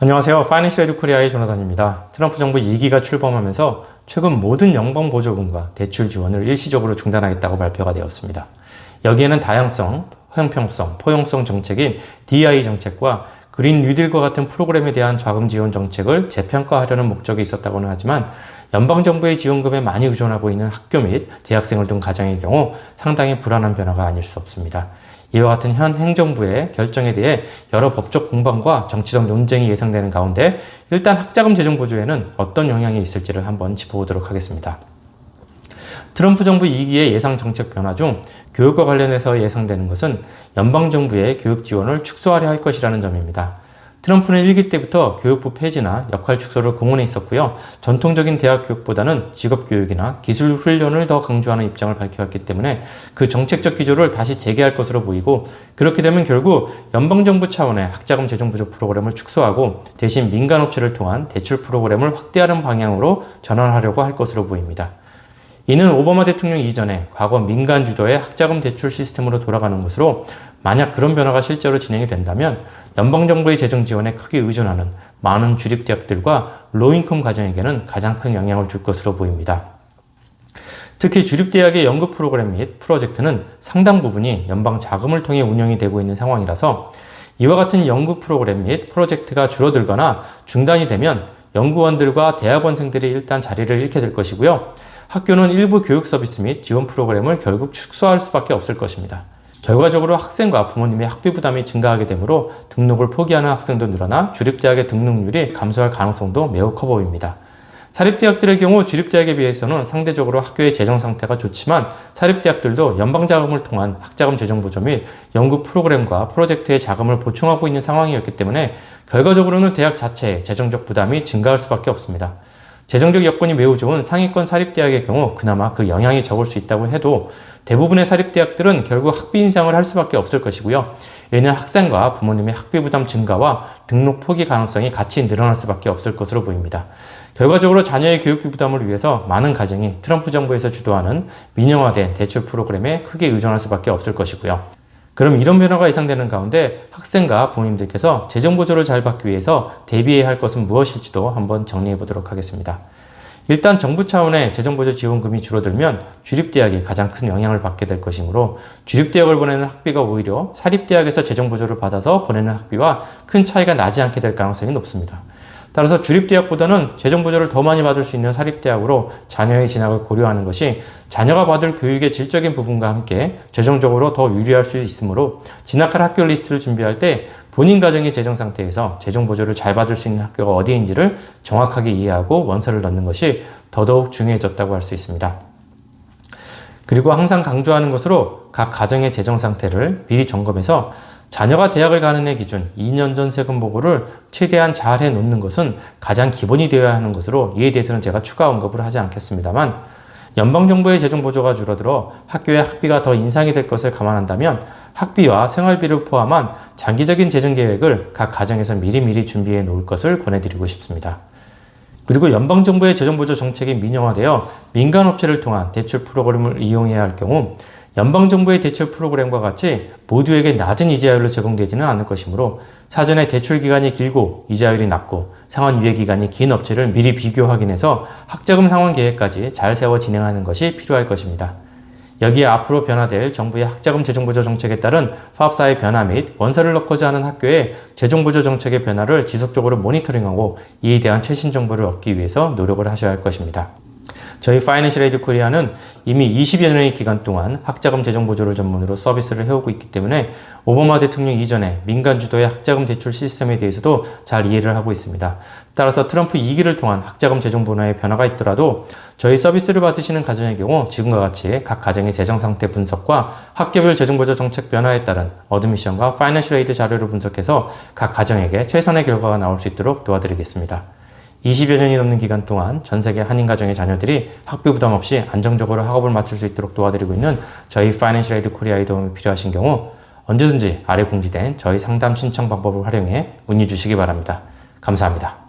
안녕하세요. 파이낸셜 에드 코리아의 조나단입니다. 트럼프 정부 2기가 출범하면서 최근 모든 연방 보조금과 대출 지원을 일시적으로 중단하겠다고 발표가 되었습니다. 여기에는 다양성, 형평성, 포용성 정책인 DI 정책과 그린 뉴딜과 같은 프로그램에 대한 자금 지원 정책을 재평가하려는 목적이 있었다고는 하지만 연방 정부의 지원금에 많이 의존하고 있는 학교 및 대학생을 둔 가정의 경우 상당히 불안한 변화가 아닐 수 없습니다. 이와 같은 현 행정부의 결정에 대해 여러 법적 공방과 정치적 논쟁이 예상되는 가운데 일단 학자금 재정 보조에는 어떤 영향이 있을지를 한번 짚어보도록 하겠습니다. 트럼프 정부 2기의 예상 정책 변화 중 교육과 관련해서 예상되는 것은 연방정부의 교육 지원을 축소하려 할 것이라는 점입니다. 트럼프는 1기 때부터 교육부 폐지나 역할 축소를 공언해 있었고요. 전통적인 대학 교육보다는 직업 교육이나 기술 훈련을 더 강조하는 입장을 밝혀왔기 때문에 그 정책적 기조를 다시 재개할 것으로 보이고 그렇게 되면 결국 연방정부 차원의 학자금 재정 부족 프로그램을 축소하고 대신 민간업체를 통한 대출 프로그램을 확대하는 방향으로 전환하려고 할 것으로 보입니다. 이는 오바마 대통령 이전에 과거 민간 주도의 학자금 대출 시스템으로 돌아가는 것으로 만약 그런 변화가 실제로 진행이 된다면 연방정부의 재정 지원에 크게 의존하는 많은 주립대학들과 로인컴 가정에게는 가장 큰 영향을 줄 것으로 보입니다. 특히 주립대학의 연구 프로그램 및 프로젝트는 상당 부분이 연방 자금을 통해 운영이 되고 있는 상황이라서 이와 같은 연구 프로그램 및 프로젝트가 줄어들거나 중단이 되면 연구원들과 대학원생들이 일단 자리를 잃게 될 것이고요. 학교는 일부 교육 서비스 및 지원 프로그램을 결국 축소할 수밖에 없을 것입니다. 결과적으로 학생과 부모님의 학비 부담이 증가하게 되므로 등록을 포기하는 학생도 늘어나 주립대학의 등록률이 감소할 가능성도 매우 커 보입니다. 사립대학들의 경우 주립대학에 비해서는 상대적으로 학교의 재정 상태가 좋지만 사립대학들도 연방자금을 통한 학자금 재정 보조 및 연구 프로그램과 프로젝트의 자금을 보충하고 있는 상황이었기 때문에 결과적으로는 대학 자체의 재정적 부담이 증가할 수밖에 없습니다. 재정적 여건이 매우 좋은 상위권 사립대학의 경우 그나마 그 영향이 적을 수 있다고 해도 대부분의 사립대학들은 결국 학비 인상을 할 수밖에 없을 것이고요. 이는 학생과 부모님의 학비 부담 증가와 등록 포기 가능성이 같이 늘어날 수밖에 없을 것으로 보입니다. 결과적으로 자녀의 교육비 부담을 위해서 많은 가정이 트럼프 정부에서 주도하는 민영화된 대출 프로그램에 크게 의존할 수밖에 없을 것이고요. 그럼 이런 변화가 예상되는 가운데 학생과 부모님들께서 재정 보조를 잘 받기 위해서 대비해야 할 것은 무엇일지도 한번 정리해 보도록 하겠습니다. 일단 정부 차원의 재정보조 지원금이 줄어들면 주립대학이 가장 큰 영향을 받게 될 것이므로 주립대학을 보내는 학비가 오히려 사립대학에서 재정보조를 받아서 보내는 학비와 큰 차이가 나지 않게 될 가능성이 높습니다. 따라서 주립대학보다는 재정보조를 더 많이 받을 수 있는 사립대학으로 자녀의 진학을 고려하는 것이 자녀가 받을 교육의 질적인 부분과 함께 재정적으로 더 유리할 수 있으므로 진학할 학교 리스트를 준비할 때 본인 가정의 재정 상태에서 재정 보조를 잘 받을 수 있는 학교가 어디인지를 정확하게 이해하고 원서를 넣는 것이 더더욱 중요해졌다고 할 수 있습니다. 그리고 항상 강조하는 것으로 각 가정의 재정 상태를 미리 점검해서 자녀가 대학을 가는 해 기준 2년 전 세금 보고를 최대한 잘 해놓는 것은 가장 기본이 되어야 하는 것으로 이에 대해서는 제가 추가 언급을 하지 않겠습니다만 연방정부의 재정 보조가 줄어들어 학교의 학비가 더 인상이 될 것을 감안한다면 학비와 생활비를 포함한 장기적인 재정 계획을 각 가정에서 미리미리 준비해 놓을 것을 권해드리고 싶습니다. 그리고 연방정부의 재정보조 정책이 민영화되어 민간업체를 통한 대출 프로그램을 이용해야 할 경우 연방정부의 대출 프로그램과 같이 모두에게 낮은 이자율로 제공되지는 않을 것이므로 사전에 대출 기간이 길고 이자율이 낮고 상환 유예 기간이 긴 업체를 미리 비교 확인해서 학자금 상환 계획까지 잘 세워 진행하는 것이 필요할 것입니다. 여기에 앞으로 변화될 정부의 학자금 재정보조 정책에 따른 파업사의 변화 및 원서를 넣고자 하는 학교의 재정보조 정책의 변화를 지속적으로 모니터링하고 이에 대한 최신 정보를 얻기 위해서 노력을 하셔야 할 것입니다. 저희 파이낸셜 에이드 코리아는 이미 20여 년의 기간 동안 학자금 재정 보조를 전문으로 서비스를 해오고 있기 때문에 오바마 대통령 이전에 민간 주도의 학자금 대출 시스템에 대해서도 잘 이해를 하고 있습니다. 따라서 트럼프 2기를 통한 학자금 재정 분화의 변화가 있더라도 저희 서비스를 받으시는 가정의 경우 지금과 같이 각 가정의 재정 상태 분석과 학교별 재정 보조 정책 변화에 따른 어드미션과 파이낸셜 에이드 자료를 분석해서 각 가정에게 최선의 결과가 나올 수 있도록 도와드리겠습니다. 20여 년이 넘는 기간 동안 전 세계 한인 가정의 자녀들이 학비 부담 없이 안정적으로 학업을 마칠 수 있도록 도와드리고 있는 저희 파이낸셜 에이드 코리아의 도움이 필요하신 경우 언제든지 아래 공지된 저희 상담 신청 방법을 활용해 문의 주시기 바랍니다. 감사합니다.